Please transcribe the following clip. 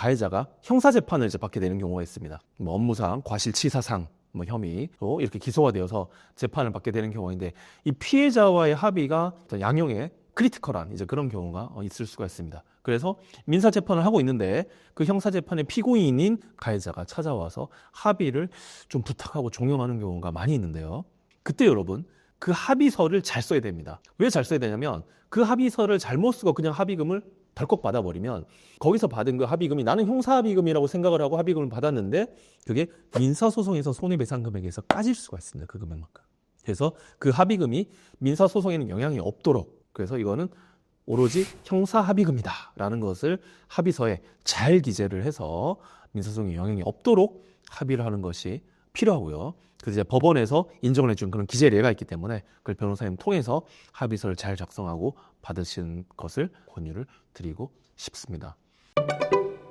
가해자가 형사 재판을 이제 받게 되는 경우가 있습니다. 뭐 업무상 과실치사상 뭐 혐의로 이렇게 기소가 되어서 재판을 받게 되는 경우인데 이 피해자와의 합의가 양형에 크리티컬한 이제 그런 경우가 어, 있을 수가 있습니다. 그래서 민사 재판을 하고 있는데 그 형사 재판의 피고인인 가해자가 찾아와서 합의를 좀 부탁하고 종용하는 경우가 많이 있는데요. 그때 여러분 그 합의서를 잘 써야 됩니다. 왜 잘 써야 되냐면 그 합의서를 잘못 쓰고 그냥 합의금을 덜컥 받아버리면 거기서 받은 그 합의금이 나는 형사 합의금이라고 생각을 하고 합의금을 받았는데 그게 민사소송에서 손해배상 금액에서 까질 수가 있습니다. 그 금액만큼. 그래서 그 합의금이 민사소송에는 영향이 없도록 그래서 이거는 오로지 형사 합의금이다라는 것을 합의서에 잘 기재를 해서 민사소송에 영향이 없도록 합의를 하는 것이 필요하고요. 그래서 이제 법원에서 인정을 해준 그런 기재례가 있기 때문에 그걸 변호사님 통해서 합의서를 잘 작성하고 받으시는 것을 권유를 드리고 싶습니다.